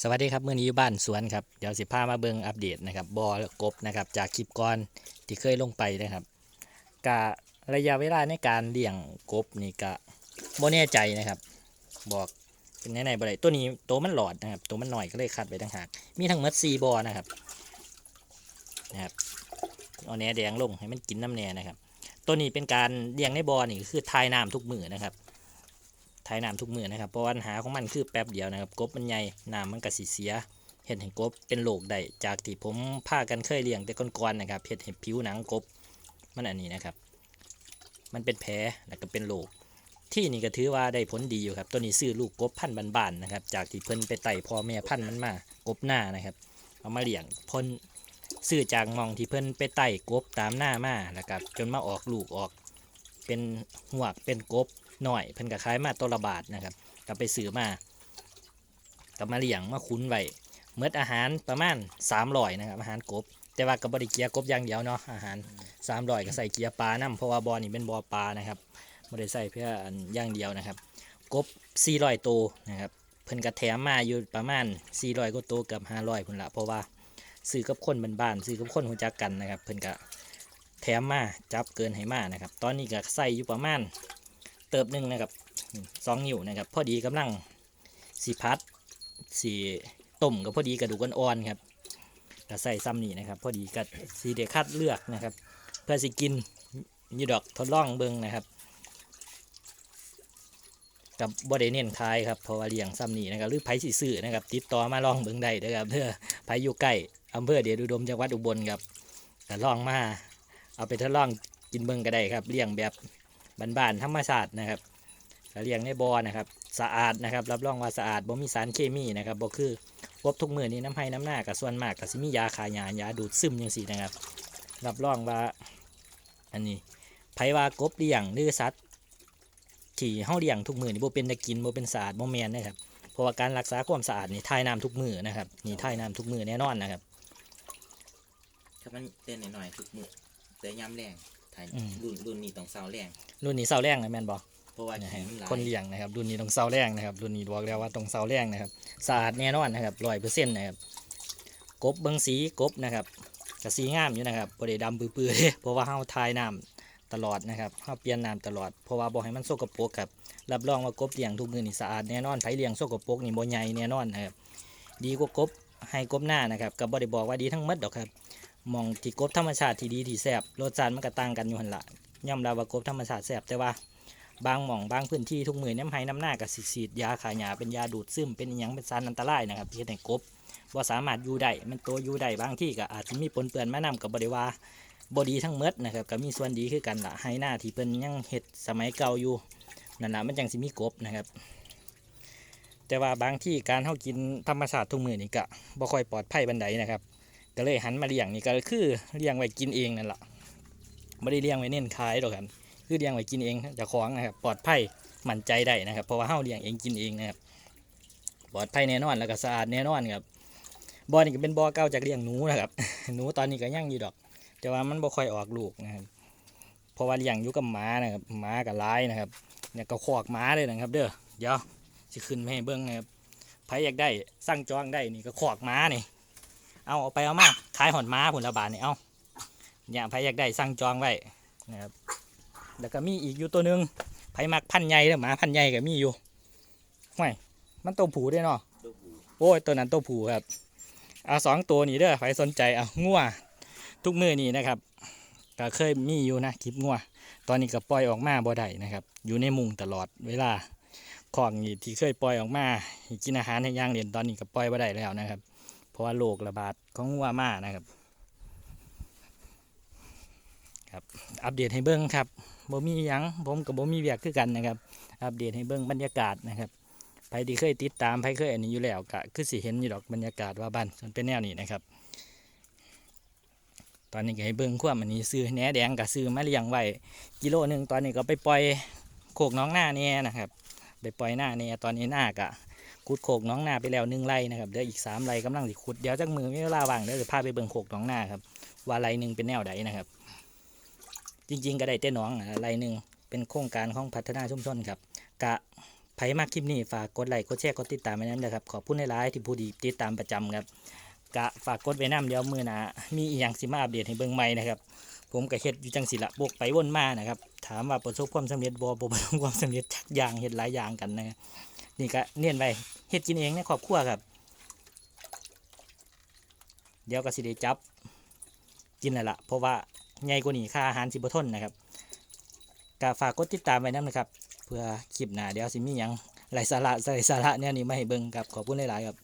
สวัสดีครับเมื่อนี้อยู่บ้านสวนครับเดี๋ยวสิพามาเบิงอัปเดตนะครับบอกบนะครับจากคลิปก่อนที่เคยลงไปนะครับกะระยะเวลาในการเลี้ยงกบนี่กะบ่แน่ใจนะครับ บอกเป็นไหนๆบ่ได้ตัวนี้ตัวมันหลอดนะครับตัวมันหน่อยก็เลยคัดไปต่างหากมีทั้งหมด4บอนะครับนะครับเอาแหนแดงลงให้มันกินน้ำแหนนะครับ ตัวนี้เป็นการเลี้ยงในบอนี่คือทายน้ำทุกมือนะครับายน้ำทุกมือนะครับเพราะปัญหาของมันคือแป๊บเดียวนะครับกบมันใหญ่น้ำมันก็สิเสียเห็ดให้กบเป็นโรคได้จากที่ผมพากันเคยเลี้ยงแต่ก่อนๆนะครับเห็ดให้ผิวหนังกบมันอันนี้นะครับ มันเป็นแผลแล้วก็เป็นโรคที่นี่ก็ถือว่าได้ผลดีอยู่ครับตัวนี้ซื้อลูกกบพันธุ์บานๆนะครับ จากที่เพิ่นไปไต่พ่อแม่พันธุ์มันมากบหน้านะครับ เอามาเลี้ยงพ่นซื้อจากมองที่เพิ่นไปไต่กบตามหน้ามานะครับจนมาออกลูกออก เป็นหวกเป็นกบ หน่อยเพิ่นก็ขายมาตัวละบาทนะครับก็ไปซื้อมากับมาเลี้ยงมาคุ้นไว้เมื่ออาหารประมาณ300นะครับอาหารกบ แต่ว่ากับบริเกียกบอย่างเดียวเนาะอาหาร300ก็ใส่เกียร์ปลานํเพราะว่าบอนี่เป็นบอปลานะครับไม่ได้ใส่เพื่ออย่างเดียวนะครับ กบ400ตัวนะครับเพิ่นก็แถมมาอยู่ประมาณ400กว่าตัวเกือบ500พุ่นละเพราะว่าซื้อกับคนบ้านๆซื้อกับคนหูจักกันนะครับ เพิ่นก็แถมมาจับเกินให้มานะครับ ตอนนี้ก็ใส่อยู่ประมาณ เติบหนึ่งนะครับสองนิ้วนะครับ พอดีกำลังสีพัดสีต้มกับพอดีกระดูกอ่อนๆครับก็ใส่ซ้ำนี่นะครับ พอดีกับสีเดคัดเลือกนะครับ เพื่อสิกินยูดอกทดลองเบิงนะครับกับบริเน้นขายครับเพราะว่าเลี้ยงซ้ำนี่นะครับหรือไผ่สิซื้อนะครับ ติดต่อมาลองเบิงได้เด้อครับเพื่อไผ่อยู่ใกล้อำเภอเดชอุดมจังหวัดอุบลครับก็ลองมา เอาไปทดลองกินเบิ่งก็ได้ครับเลี้ยงแบบ บ้านๆธรรมชาตินะครับก็เลี้ยงในบ่อนะครับ สะอาดนะครับ รับรองว่าสะอาดบ่มีสารเคมีนะครับบ่คือกบทุกมือนี้น้ำให้น้ำหน้ากับส่วนมากก็สิมียาขายยายาดูดซึมจังซี่นะครับ รับรองว่าอันนี้ไผว่ากบเลี้ยงหรือสัตว์ที่เฮาเลี้ยงทุกมือนี่บ่เป็นตะกินบ่เป็นสะอาดบ่แม่นนะครับเพราะว่าการรักษาความสะอาดนี่ทายน้ำทุกมือนะครับนี่ทายน้ำทุกมือแน่นอนนะครับถ้ามันเต้นหน่อยๆทุกมือแต่ยามแรง ถ่ายอืม รุ่นรุ่นนี้ต้องเซาแรงรุ่นนี้เศร้าแรงนะแม่นบ่เพราะว่านะขี้ฮะมันหลายคนเลี้ยงนะครับ รุ่นนี้ต้องเสาแรงนะครับ รุ่นนี้บอกแล้วว่าต้องเสาแรงนะครับสะอาดแน่นอนนะครับร้อยเปอร์เซ็นต์นะครับกบเบิงสีกบนะครับกสีงามอยู่นะครับบริดำปื้อๆเด้เพราะว่าเฮาทายน้ำตลอดนะครับเฮาเปลี่ยนน้ำตลอดเพราะว่าบ่ให้มันสกปรกครับรับรองว่ากบเลี้ยงทุกมือนี่สะอาดแน่นอนไผเลี้ยงสกปรกนี่บ่ใหญ่แน่นอนนะครับดีกว่ากบให้กบหน้านะครับก็บ่ได้บอกว่าดีทั้งหมดดอกครับห มองที่กบธรรมชาติที่ดีที่แซบรสชาติมันก็ต่างกันอยู่หันละย่อมรับว่ากบธรรมชาติแซบแต่ว่าบางหม่องบางพื้นที่ทุกมือน้ำไห้น้ำหน้ากับสีสีดยาขายยาเป็นยาดูดซึมเป็นอหยังเป็นสารอันตรายนะครับที่ให้กบว่าสามารถอยู่ได้มันตัวอยู่ได้บางที่ก็อาจจะมีปนเปื้อนมานำกับบริวาบดีทั้งหมดนะครับก็มีส่วนดีคือกันละให้หน้าที่เพิ่นยังเฮ็ดสมัยเก่าอยู่นั่นแหละมันจังสิมีกบนะครับ แต่ว่าบางที่การเฮากินธรรมชาติทุกมือนี่ก็บ่ค่อยปลอดภัยบันไดนะครับ ก็เลยหันมาเลี้ยงนี่ก็คือเลี้ยงไว้กินเองนั่นแหละไม่ได้เลี้ยงไว้เน้นขายหรอกครับคือเลี้ยงไว้กินเองจะของนะครับปลอดภัยมั่นใจได้นะครับเพราะว่าเฮาเลี้ยงเองกินเองนะครับปลอดภัยแน่นอนแล้วก็สะอาดแน่นอนครับบ่อนี่ก็เป็นบ่อเก่าจากเลี้ยงหนูนะครับหนูตอนนี้ก็ยังอยู่ดอก แต่ว่ามันบ่ค่อยออกลูกนะครับเพราะว่าเลี้ยงอยู่กับหมานะครับหมากับลายนะครับเนี่ยก็ขอกหมาเลยนะครับ เด้อเดี๋ยวสิขึ้นมาให้เบิ่งนะครับใครอยากได้สั่งจองได้นี่ก็ขอกหมานี่ เอาเอาไปเอามาขายหอนหม้าผลละบาทนี่เอาเนี่ยใครอยากได้สั่งจองไว้นะครับแล้วก็มีอีกอยู่ตัวหนึ่งไผมักพันธุ์ใหญ่เด้อหมาพันธุ์ใหญ่ก็มีอยู่ห่วยมันตัวผูได้เนาะตัวผู้โอ้ยตัวนั้นตัวผูครับเอาสองตัวนี้เด้อใครสนใจเอางัวทุกมือนี้นะครับก็เคยมีอยู่นะคลิปงัวตอนนี้ก็ปล่อยออกมาบ่ได้นะครับ อยู่ในมุงตลอดเวลาของนี่ที่เคยปล่อยออกมาให้กินอาหารให้ย่างเรียนตอนนี้ก็ปล่อยบ่ได้แล้วนะครับ เพราะว่าโรคระบาดของงัวมานะครับ ครับอัปเดตให้เบิ้งครับบ่มีหยังผมกับบ่มีเวียกคือกันนะครับ อัปเดตให้เบิ่งบรรยากาศนะครับใครที่เคยติดตามใครเคยอันนี้อยู่แล้วก็คือสิเห็นอยู่ดอกบรรยากาศว่าบ้านมันเป็นแนวนี้นะครับ ตอนนี้ก็ให้เบิ่งควมอันนี้ซื้อแหนแดงกับซื้อมาเลี้ยงไว้กิโลหนึ่งตอนนี้ก็ไปปล่อยโขกน้องหน้าเนี่ยนะครับ ไปปล่อยหน้าเนี่ยตอนนี้หน้ากะ ขุดโขกน้องนาไปแล้วหนึ่งไร่นะครับเดี๋ยวอีกสามไร่กำลังสิขุดเดี๋ยวจักมือไม่เวลาว่างเดี๋ยวจะพาไปเบิ่งโขกน้องนาครับว่าไร่หนึ่งเป็นแนวใดนะครับ จริง ๆ ก็ได้แต่น้องอะไร่หนึ่งเป็นโครงการของพัฒนาชุมชนครับกะไพมากคลิปนี้ฝากกดไลค์กดแชร์กดติดตามไว้นั้นนะครับขอบคุณในไลน์ที่ผู้ดีติดตามประจำครับกะฝากกดไว้น้ำเดี๋ยวมือหนามีอีหยังสิมาอัปเดตให้เบิ่งใหม่นะครับผมก็เฮ็ดอยู่จังสิละบกไปวนมานะครับ ถามว่าประสบความสำเร็จบ่บ่ประสบความสำเร็จจักอย่างเฮ็ดหลายอย่างกันนะครับ นี่ก็เนียนไปเฮ็ดกินเองในครอบครัวครับ เดี๋ยวก็สิได้จับกินแล้วล่ะเพราะว่าใหญ่กว่านี้ค่าอาหารสิบทนนะครับก็ฝากกดติดตามไว้นํนะครับ เพื่อคลิปหน้าเดี๋ยวสิมีหยังไรสาระไรสาระเนี่ยนี่ไม่ให้เบิ่งครับขอบคุณหลายๆครับ